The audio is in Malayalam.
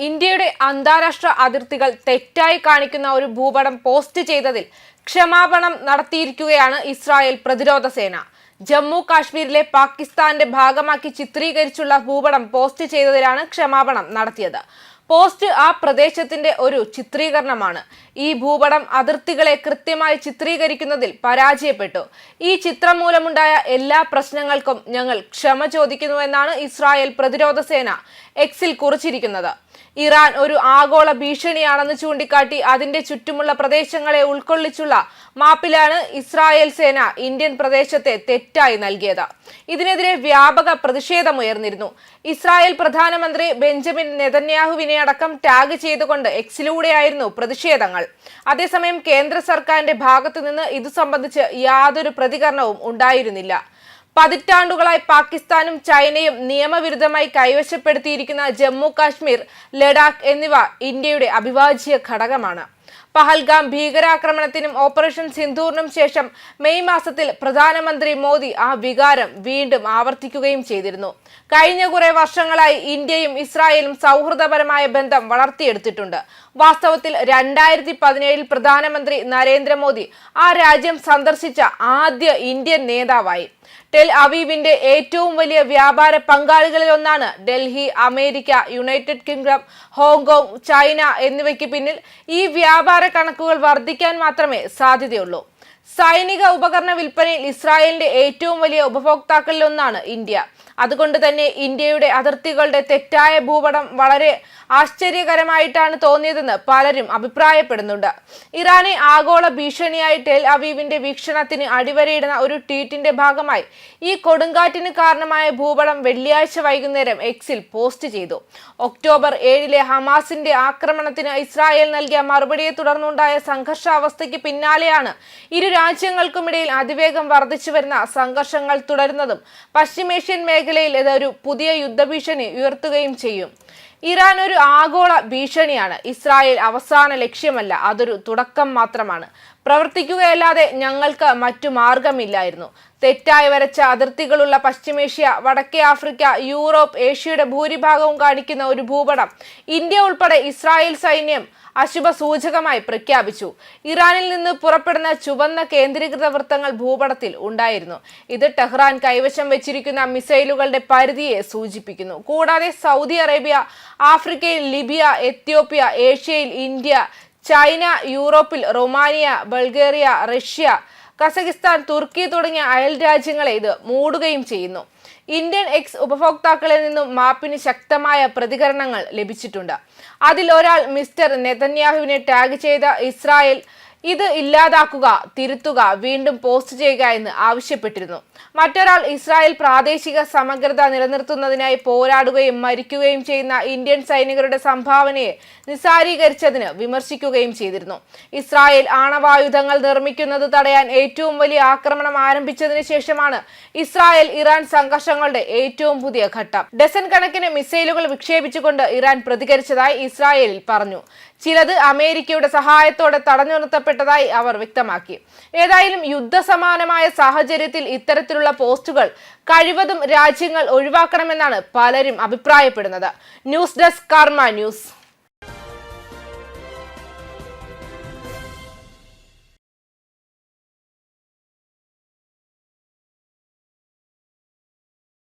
ഇന്ത്യയുടെ അന്താരാഷ്ട്ര അതിർത്തികൾ തെറ്റായി കാണിക്കുന്ന ഒരു ഭൂപടം പോസ്റ്റ് ചെയ്തതിൽ ക്ഷമാപണം നടത്തിയിരിക്കുകയാണ് ഇസ്രായേൽ പ്രതിരോധ സേന. ജമ്മു കാശ്മീരിലെ പാകിസ്ഥാന്റെ ഭാഗമാക്കി ചിത്രീകരിച്ചുള്ള ഭൂപടം പോസ്റ്റ് ചെയ്തതിലാണ് ക്ഷമാപണം നടത്തിയത്. പോസ്റ്റ് ആ പ്രദേശത്തിന്റെ ഒരു ചിത്രീകരണമാണ്. ഈ ഭൂപടം അതിർത്തികളെ കൃത്യമായി ചിത്രീകരിക്കുന്നതിൽ പരാജയപ്പെട്ടു. ഈ ചിത്രം മൂലമുണ്ടായ എല്ലാ പ്രശ്നങ്ങൾക്കും ഞങ്ങൾ ക്ഷമ ചോദിക്കുന്നുവെന്നാണ് ഇസ്രായേൽ പ്രതിരോധ സേന എക്സിൽ കുറിച്ചിരിക്കുന്നത്. ഇറാൻ ഒരു ആഗോള ഭീഷണിയാണെന്ന് ചൂണ്ടിക്കാട്ടി അതിന്റെ ചുറ്റുമുള്ള പ്രദേശങ്ങളെ ഉൾക്കൊള്ളിച്ചുള്ള മാപ്പിലാണ് ഇസ്രായേൽ സേന ഇന്ത്യൻ പ്രദേശത്തെ തെറ്റായി നൽകിയത്. ഇതിനെതിരെ വ്യാപക പ്രതിഷേധമുയർന്നിരുന്നു. ഇസ്രായേൽ പ്രധാനമന്ത്രി ബെഞ്ചമിൻ നെതന്യാഹുവിനെ അടക്കം ടാഗ് ചെയ്തുകൊണ്ട് എക്സിലൂടെയായിരുന്നു പ്രതിഷേധങ്ങൾ. അതേസമയം കേന്ദ്ര സർക്കാരിന്റെ ഭാഗത്തു നിന്ന് ഇതു സംബന്ധിച്ച് യാതൊരു പ്രതികരണവും ഉണ്ടായിരുന്നില്ല. പതിറ്റാണ്ടുകളായി പാകിസ്ഥാനും ചൈനയും നിയമവിരുദ്ധമായി കൈവശപ്പെടുത്തിയിരിക്കുന്ന ജമ്മു കാശ്മീർ ലഡാക്ക് എന്നിവ ഇന്ത്യയുടെ അവിഭാജ്യ ഘടകമാണ്. പഹൽഗാം ഭീകരാക്രമണത്തിനും ഓപ്പറേഷൻ സിന്ധൂറിനും ശേഷം മെയ് മാസത്തിൽ പ്രധാനമന്ത്രി മോദി ആ വികാരം വീണ്ടും ആവർത്തിക്കുകയും ചെയ്തിരുന്നു. കഴിഞ്ഞ കുറെ വർഷങ്ങളായി ഇന്ത്യയും ഇസ്രായേലും സൗഹൃദപരമായ ബന്ധം വളർത്തിയെടുത്തിട്ടുണ്ട്. വാസ്തവത്തിൽ രണ്ടായിരത്തി പതിനേഴിൽ പ്രധാനമന്ത്രി നരേന്ദ്രമോദി ആ രാജ്യം സന്ദർശിച്ച ആദ്യ ഇന്ത്യൻ നേതാവായി. ടെൽ അവീവിന്റെ ഏറ്റവും വലിയ വ്യാപാര പങ്കാളികളിൽ ഒന്നാണ് Delhi America United Kingdom Hong Kong China എന്നിവയ്ക്ക് പിന്നിൽ ഈ വ്യാപാര കണക്കുകൾ വർദ്ധിക്കാൻ മാത്രമേ സാധ്യതയുള്ളൂ. സൈനിക ഉപകരണ വിൽപ്പനയിൽ ഇസ്രായേലിന്റെ ഏറ്റവും വലിയ ഉപഭോക്താക്കളിൽ ഒന്നാണ് ഇന്ത്യ. അതുകൊണ്ട് തന്നെ ഇന്ത്യയുടെ അതിർത്തികളുടെ തെറ്റായ ഭൂപടം വളരെ ആശ്ചര്യകരമായിട്ടാണ് തോന്നിയതെന്ന് പലരും അഭിപ്രായപ്പെടുന്നുണ്ട്. ഇറാനെ ആഗോള ഭീഷണിയായി ടെൽ അവീവിന്റെ വീക്ഷണത്തിന് അടിവരയിടുന്ന ഒരു ട്വീറ്റിന്റെ ഭാഗമായി ഈ കൊടുങ്കാറ്റിന് കാരണമായ ഭൂപടം വെള്ളിയാഴ്ച വൈകുന്നേരം എക്സിൽ പോസ്റ്റ് ചെയ്തു. ഒക്ടോബർ ഏഴിലെ ഹമാസിന്റെ ആക്രമണത്തിന് ഇസ്രായേൽ നൽകിയ മറുപടിയെ തുടർന്നുണ്ടായ സംഘർഷാവസ്ഥയ്ക്ക് പിന്നാലെയാണ് ഇരു രാജ്യങ്ങൾക്കുമിടയിൽ അതിവേഗം വർദ്ധിച്ചു വരുന്ന സംഘർഷങ്ങൾ തുടരുന്നതും പശ്ചിമേഷ്യൻ മേഖലയിൽ ഇതൊരു പുതിയ യുദ്ധഭീഷണി ഉയർത്തുകയും ചെയ്യും. ഇറാൻ ഒരു ആഗോള ഭീഷണിയാണ്. ഇസ്രായേൽ അവസാന ലക്ഷ്യമല്ല അതൊരു തുടക്കം മാത്രമാണ്. പ്രവർത്തിക്കുകയല്ലാതെ ഞങ്ങൾക്ക് മറ്റു മാർഗമില്ലായിരുന്നു. തെറ്റായി വരച്ച അതിർത്തികളുള്ള പശ്ചിമേഷ്യ വടക്കേ ആഫ്രിക്ക യൂറോപ്പ് ഏഷ്യയുടെ ഭൂരിഭാഗവും കാണിക്കുന്ന ഒരു ഭൂപടം ഇന്ത്യ ഉൾപ്പെടെ ഇസ്രായേൽ സൈന്യം അശുഭ സൂചകമായി പ്രഖ്യാപിച്ചു. ഇറാനിൽ നിന്ന് പുറപ്പെടുന്ന ചുവന്ന കേന്ദ്രീകൃത വൃത്തങ്ങൾ ഭൂപടത്തിൽ ഉണ്ടായിരുന്നു. ഇത് ടെഹ്റാൻ കൈവശം വെച്ചിരിക്കുന്ന മിസൈലുകളുടെ പരിധിയെ സൂചിപ്പിക്കുന്നു. കൂടാതെ സൗദി അറേബ്യ ആഫ്രിക്കയിൽ ലിബിയ എത്യോപ്യ ഏഷ്യയിൽ ഇന്ത്യ ചൈന യൂറോപ്പിൽ Romania Bulgaria Russia Kazakhstan Turkey തുടങ്ങിയ അയൽ രാജ്യങ്ങളെ ഇത് മൂടുകയും ചെയ്യുന്നു. ഇന്ത്യൻ എക്സ് ഉപഭോക്താക്കളിൽ നിന്നും മാപ്പിന് ശക്തമായ പ്രതികരണങ്ങൾ ലഭിച്ചിട്ടുണ്ട്. അതിൽ ഒരാൾ മിസ്റ്റർ നെതന്യാഹുവിനെ ടാഗ് ചെയ്ത ഇസ്രായേൽ ഇത് ഇല്ലാതാക്കുക തിരുത്തുക വീണ്ടും പോസ്റ്റ് ചെയ്യുക എന്ന് ആവശ്യപ്പെട്ടിരുന്നു. മറ്റൊരാൾ ഇസ്രായേൽ പ്രാദേശിക സമഗ്രത നിലനിർത്തുന്നതിനായി പോരാടുകയും മരിക്കുകയും ചെയ്യുന്ന ഇന്ത്യൻ സൈനികരുടെ സംഭാവനയെ നിസാരീകരിച്ചതിന് വിമർശിക്കുകയും ചെയ്തിരുന്നു. ഇസ്രായേൽ ആണവായുധങ്ങൾ നിർമ്മിക്കുന്നത് തടയാൻ ഏറ്റവും വലിയ ആക്രമണം ആരംഭിച്ചതിന് ശേഷമാണ് ഇസ്രായേൽ ഇറാൻ സംഘർഷങ്ങളുടെ ഏറ്റവും പുതിയ ഘട്ടം. ഡസൻ കണക്കിന് മിസൈലുകൾ വിക്ഷേപിച്ചുകൊണ്ട് ഇറാൻ പ്രതികരിച്ചതായി ഇസ്രായേലിൽ പറഞ്ഞു. ചിലത് അമേരിക്കയുടെ സഹായത്തോടെ തടഞ്ഞു നിർത്തപ്പെട്ടതായി അവർ വ്യക്തമാക്കി. ഏതായാലും യുദ്ധസമാനമായ സാഹചര്യത്തിൽ ഇത്തരത്തിലുള്ള പോസ്റ്റുകൾ കഴിവതും രാജ്യങ്ങൾ ഒഴിവാക്കണമെന്നാണ് പലരും അഭിപ്രായപ്പെടുന്നത്. News desk Karma news.